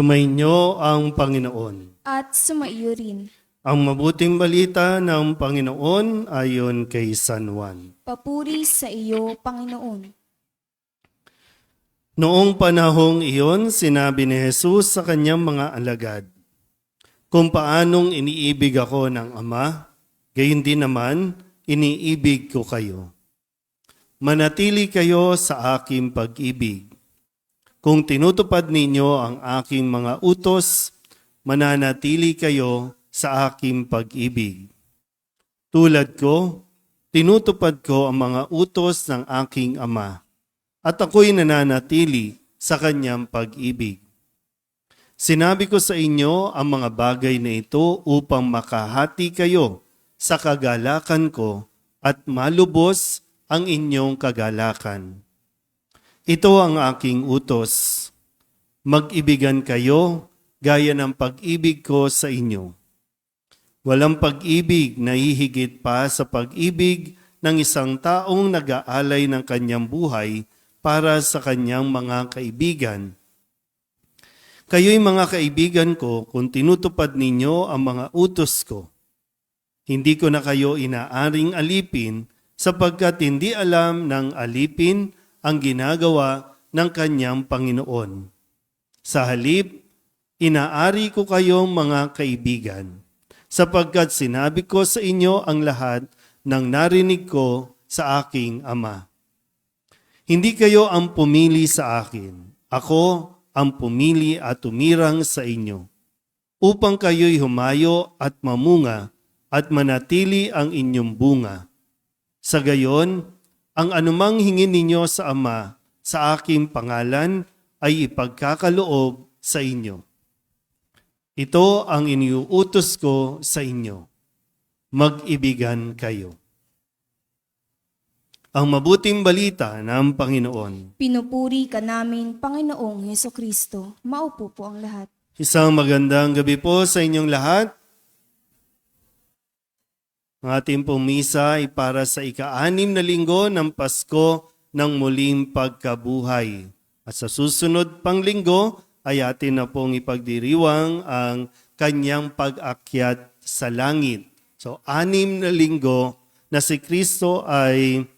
Sumainyo ang Panginoon. at sumaiyo rin. Ang mabuting balita ng Panginoon ayon kay San Juan. Papuri sa iyo, Panginoon. Noong panahong iyon, sinabi ni Jesus sa kanyang mga alagad, Kung paanong iniibig ako ng Ama, gayon din naman iniibig ko kayo. Manatili kayo sa aking pag-ibig. Kung tinutupad ninyo ang aking mga utos, mananatili kayo sa aking pag-ibig. Tulad ko, tinutupad ko ang mga utos ng aking Ama at ako'y nananatili sa kanyang pag-ibig. Sinabi ko sa inyo ang mga bagay na ito upang makahati kayo sa kagalakan ko at malubos ang inyong kagalakan. Ito ang aking utos. Mag-ibigan kayo gaya ng pag-ibig ko sa inyo. Walang pag-ibig na hihigit pa sa pag-ibig ng isang taong nag-aalay ng kanyang buhay para sa kanyang mga kaibigan. Kayo'y mga kaibigan ko kung tinutupad ninyo ang mga utos ko. Hindi ko na kayo inaaring alipin sapagkat hindi alam ng alipin ang ginagawa ng kanyang Panginoon. Sa halip, inaari ko kayong mga kaibigan sapagkat sinabi ko sa inyo ang lahat ng narinig ko sa aking Ama. Hindi kayo ang pumili sa akin. Ako ang pumili at tumirang sa inyo. Upang kayo'y humayo at mamunga at manatili ang inyong bunga. Sa gayon, ang anumang hingin ninyo sa Ama sa aking pangalan ay ipagkakaloob sa inyo. Ito ang iniuutos ko sa inyo. Mag-ibigan kayo. Ang mabuting balita ng Panginoon. Pinupuri ka namin, Panginoong Heso Kristo. Maupo po ang lahat. Isang magandang gabi po sa inyong lahat. Ang ating pong misa ay para sa ika-anim na linggo ng Pasko ng muling pagkabuhay. At sa susunod pang linggo ay atin na pong ipagdiriwang ang kanyang pag-akyat sa langit. So, anim na linggo na si Kristo ay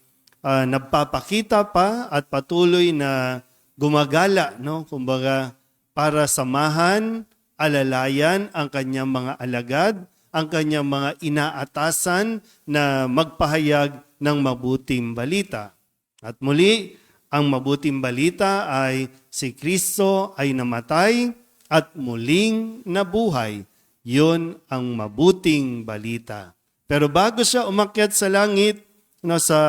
ah, nagpapakita pa at patuloy na gumagala, no? Kumbaga, para samahan, alalayan ang kanyang mga alagad, ang kanyang mga inaatasan na magpahayag ng mabuting balita. At muli, ang mabuting balita ay si Kristo ay namatay at muling nabuhay. Yun ang mabuting balita. Pero bago siya umakyat sa langit, no, sa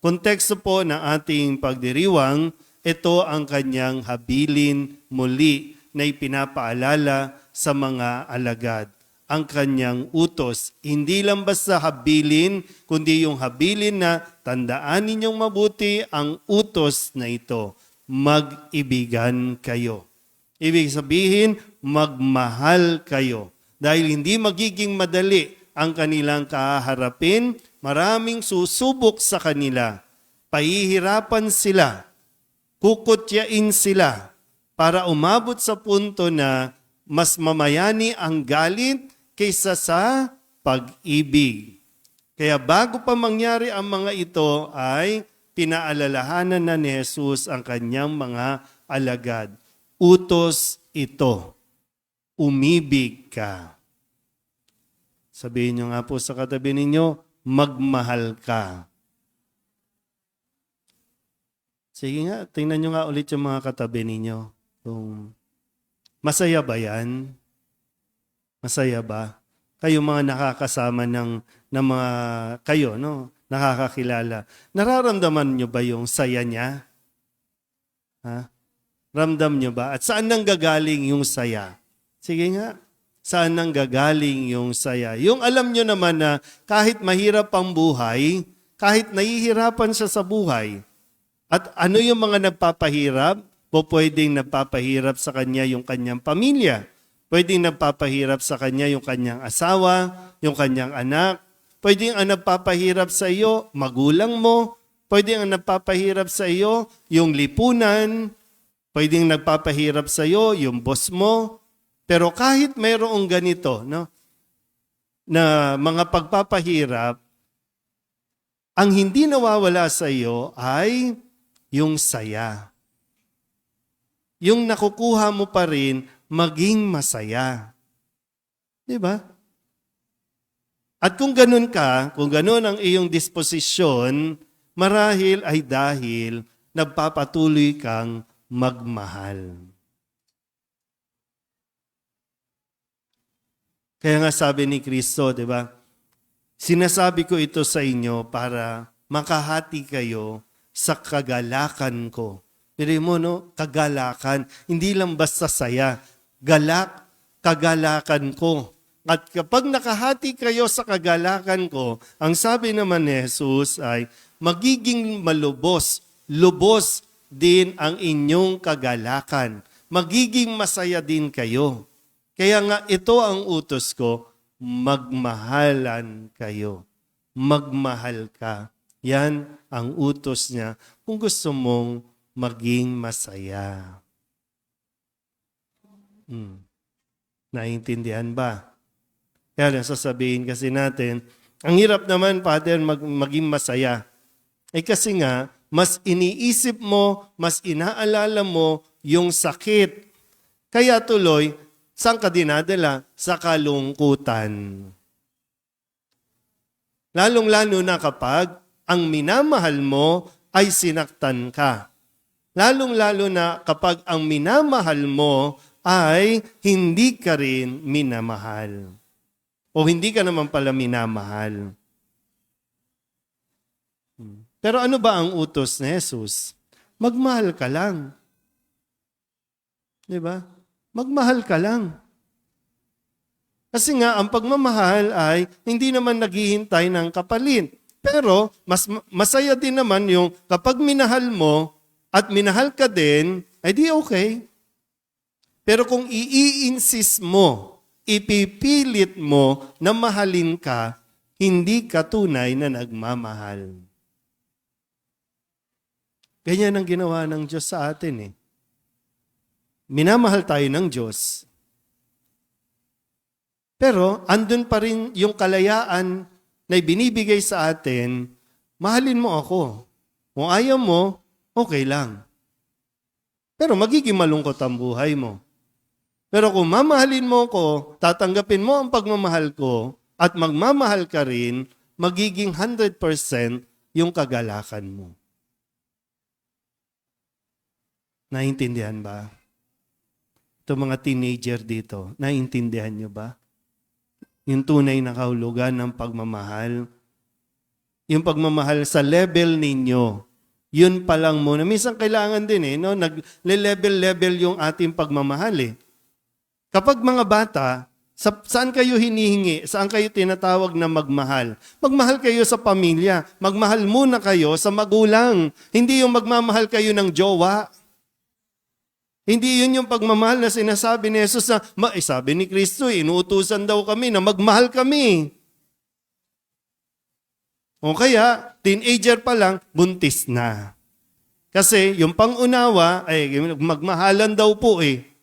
konteksto po ng ating pagdiriwang, ito ang kanyang habilin muli na ipinapaalala sa mga alagad. Ang kanyang utos, hindi lang basta habilin, kundi yung habilin na tandaan ninyong mabuti ang utos na ito. Mag-ibigan kayo. Ibig sabihin, magmahal kayo. Dahil hindi magiging madali ang kanilang kaharapin, maraming susubok sa kanila. Pahihirapan sila, kukutyain sila, para umabot sa punto na mas mamayani ang galit kaysa sa pag-ibig. Kaya bago pa mangyari ang mga ito ay pinaalalahanan na ni Jesus ang kanyang mga alagad. Utos ito umibig ka. Sabihin nyo nga po sa katabi ninyo, magmahal ka. Sige nga, tingnan nyo nga ulit yung mga katabi ninyo. Kung masaya ba yan? Masaya ba? Kayo mga nakakasama ng, ng mga kayo, no? Nakakakilala. Nararamdaman nyo ba yung saya niya? Ha? Ramdam nyo ba? At saan nang gagaling yung saya? Sige nga, saan nang gagaling yung saya? Yung alam nyo naman na kahit mahirap ang buhay, kahit nahihirapan siya sa buhay, at ano yung mga nagpapahirap? Po pwedeng nagpapahirap sa kanya yung kanyang pamilya. Pwedeng nagpapahirap sa kanya yung kanyang asawa, yung kanyang anak. Pwedeng ang nagpapahirap sa iyo, magulang mo. Pwedeng ang nagpapahirap sa iyo, yung lipunan, pwedeng nagpapahirap sa iyo, yung boss mo. Pero kahit mayroong ganito, no, na mga pagpapahirap, ang hindi nawawala sa iyo ay yung saya. Yung nakukuha mo pa rin maging masaya. Di ba? At kung ganun ka, kung ganun ang iyong disposisyon, marahil ay dahil nagpapatuloy kang magmahal. Kaya nga sabi ni Kristo, di ba? Sinasabi ko ito sa inyo para makahati kayo sa kagalakan ko. Pero mo, no? Kagalakan. Hindi lang basta saya. Galak, kagalakan ko. At kapag nakahati kayo sa kagalakan ko, ang sabi naman ni Jesus ay, magiging malubos, lubos din ang inyong kagalakan. Magiging masaya din kayo. Kaya nga ito ang utos ko, magmahalan kayo. Magmahal ka. Yan ang utos niya kung gusto mong maging masaya. Hmm. Naintindihan ba? Kaya lang sasabihin kasi natin, ang hirap naman, Father, mag- maging masaya. Eh kasi nga, mas iniisip mo, mas inaalala mo yung sakit. Kaya tuloy, saan ka dinadala? Sa kalungkutan. Lalong-lalo na kapag ang minamahal mo ay sinaktan ka. Lalong-lalo na kapag ang minamahal mo ay hindi ka rin minamahal. O hindi ka naman pala minamahal. Hmm. Pero ano ba ang utos ni Jesus? Magmahal ka lang. Di ba? Magmahal ka lang. Kasi nga, ang pagmamahal ay hindi naman naghihintay ng kapalit. Pero mas masaya din naman yung kapag minahal mo at minahal ka din, ay di okay. Pero kung i-insist mo, ipipilit mo na mahalin ka, hindi ka tunay na nagmamahal. Ganyan ang ginawa ng Diyos sa atin eh. Minamahal tayo ng Diyos. Pero andun pa rin yung kalayaan na binibigay sa atin, mahalin mo ako. Kung ayaw mo, okay lang. Pero magiging malungkot ang buhay mo. Pero kung mamahalin mo ko, tatanggapin mo ang pagmamahal ko, at magmamahal ka rin, magiging 100% yung kagalakan mo. Naintindihan ba? Ito mga teenager dito, naintindihan nyo ba? Yung tunay na kahulugan ng pagmamahal. Yung pagmamahal sa level ninyo. Yun pa lang muna. Minsan kailangan din eh, no? Nag-level-level yung ating pagmamahal eh. Kapag mga bata, sa, saan kayo hinihingi? Saan kayo tinatawag na magmahal? Magmahal kayo sa pamilya. Magmahal muna kayo sa magulang. Hindi yung magmamahal kayo ng jowa. Hindi yun yung pagmamahal na sinasabi ni Jesus na, ma, eh, sabi ni Kristo, eh, inuutusan daw kami na magmahal kami. O kaya, teenager pa lang, buntis na. Kasi yung pangunawa, ay magmahalan daw po eh.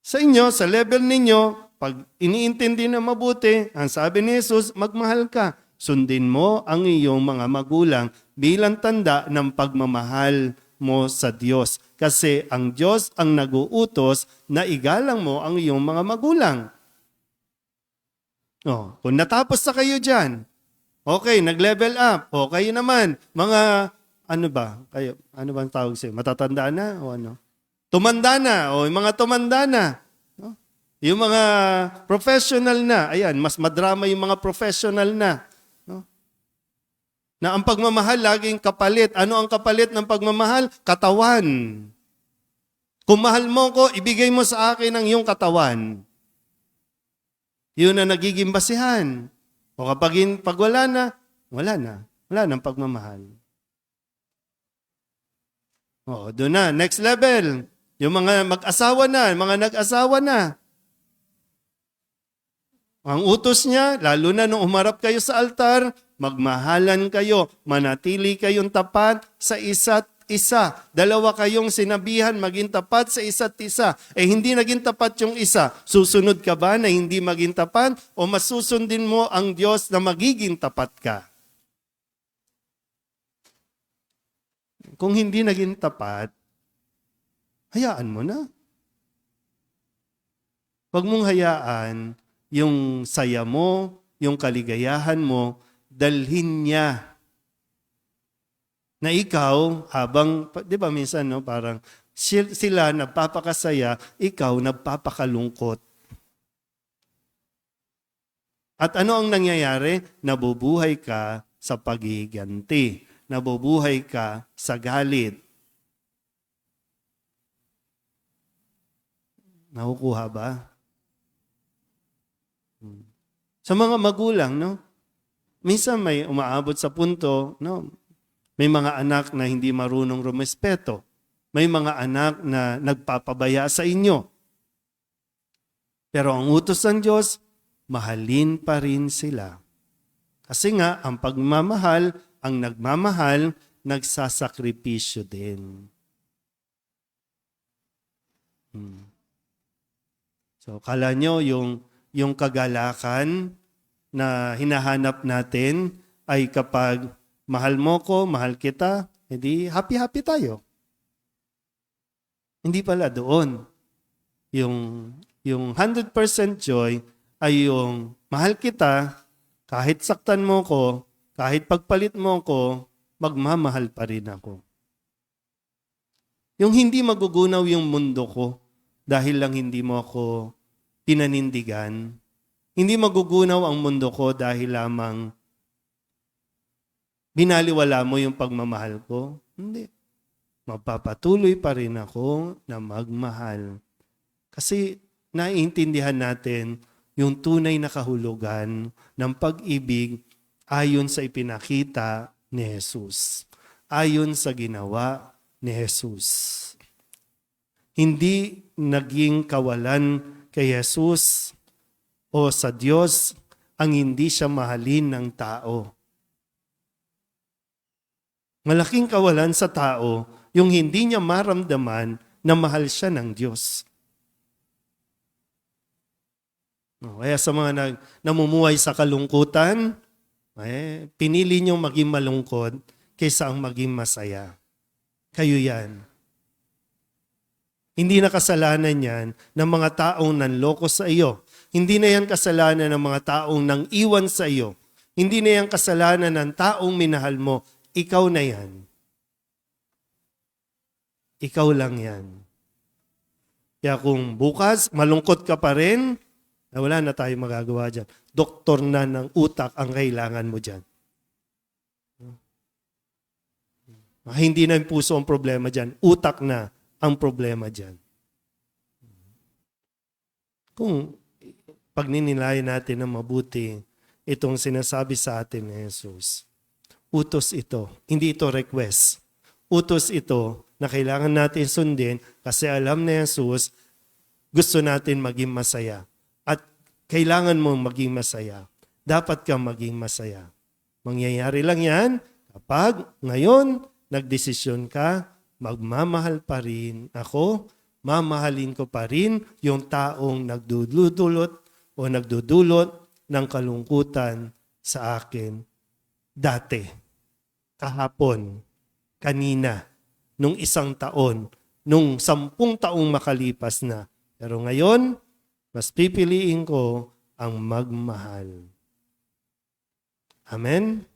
Sa inyo, sa level ninyo, pag iniintindi na mabuti, ang sabi ni Jesus, magmahal ka. Sundin mo ang iyong mga magulang bilang tanda ng pagmamahal mo sa Diyos. Kasi ang Diyos ang naguutos na igalang mo ang iyong mga magulang. Oh, kung natapos na kayo dyan, okay, nag-level up, okay naman. Mga, ano ba, kayo, ano bang tawag sa'yo? Matatanda na o ano? Tumanda na, o yung mga tumanda na. No? Yung mga professional na, ayan, mas madrama yung mga professional na. No? Na ang pagmamahal laging kapalit. Ano ang kapalit ng pagmamahal? Katawan. Kung mahal mo ko, ibigay mo sa akin ang iyong katawan. Yun na nagiging basihan. O kapag pag wala na, wala na. Wala nang pagmamahal. O, doon na. Next level. Yung mga mag-asawa na, mga nag-asawa na. Ang utos niya, lalo na nung umarap kayo sa altar, magmahalan kayo, manatili kayong tapat sa isa't isa. Dalawa kayong sinabihan maging tapat sa isa't isa. Eh hindi naging tapat yung isa. Susunod ka ba na hindi maging tapat o masusundin mo ang Diyos na magiging tapat ka? Kung hindi naging tapat, hayaan mo na. Huwag mong hayaan yung saya mo, yung kaligayahan mo, dalhin niya. Na ikaw, habang, di ba minsan, no, parang sil- sila nagpapakasaya, ikaw nagpapakalungkot. At ano ang nangyayari? Nabubuhay ka sa pagiganti. Nabubuhay ka sa galit. Nakukuha ba? Sa mga magulang, no? Minsan may umaabot sa punto, no? May mga anak na hindi marunong rumespeto. May mga anak na nagpapabaya sa inyo. Pero ang utos ng Diyos, mahalin pa rin sila. Kasi nga, ang pagmamahal, ang nagmamahal, nagsasakripisyo din. Hmm. So, kala nyo yung, yung kagalakan na hinahanap natin ay kapag mahal mo ko, mahal kita, edi happy-happy tayo. Hindi pala doon. Yung, yung 100% joy ay yung mahal kita, kahit saktan mo ko, kahit pagpalit mo ko, magmamahal pa rin ako. Yung hindi magugunaw yung mundo ko dahil lang hindi mo ako pinanindigan. Hindi magugunaw ang mundo ko dahil lamang binaliwala mo yung pagmamahal ko. Hindi. Magpapatuloy pa rin ako na magmahal. Kasi naiintindihan natin yung tunay na kahulugan ng pag-ibig ayon sa ipinakita ni Jesus. Ayon sa ginawa ni Jesus. Hindi naging kawalan kay Jesus o sa Diyos ang hindi siya mahalin ng tao. Malaking kawalan sa tao yung hindi niya maramdaman na mahal siya ng Diyos. Kaya sa mga nag, namumuhay sa kalungkutan, eh, pinili niyong maging malungkot kaysa ang maging masaya. Kayo yan. Hindi na kasalanan yan ng mga taong nanloko sa iyo. Hindi na yan kasalanan ng mga taong nang iwan sa iyo. Hindi na yan kasalanan ng taong minahal mo. Ikaw na yan. Ikaw lang yan. Kaya kung bukas malungkot ka pa rin, na wala na tayo magagawa dyan. Doktor na ng utak ang kailangan mo dyan. Ah, Hindi na yung puso ang problema dyan. Utak na ang problema dyan. Kung pagninilayan natin ng mabuti itong sinasabi sa atin ni Jesus, utos ito. Hindi ito request. Utos ito na kailangan natin sundin kasi alam ni Jesus, gusto natin maging masaya. At kailangan mong maging masaya. Dapat kang maging masaya. Mangyayari lang yan kapag ngayon nagdesisyon ka, magmamahal pa rin ako, mamahalin ko pa rin yung taong nagdudulot o nagdudulot ng kalungkutan sa akin dati, kahapon, kanina, nung isang taon, nung sampung taong makalipas na. Pero ngayon, mas pipiliin ko ang magmahal. Amen?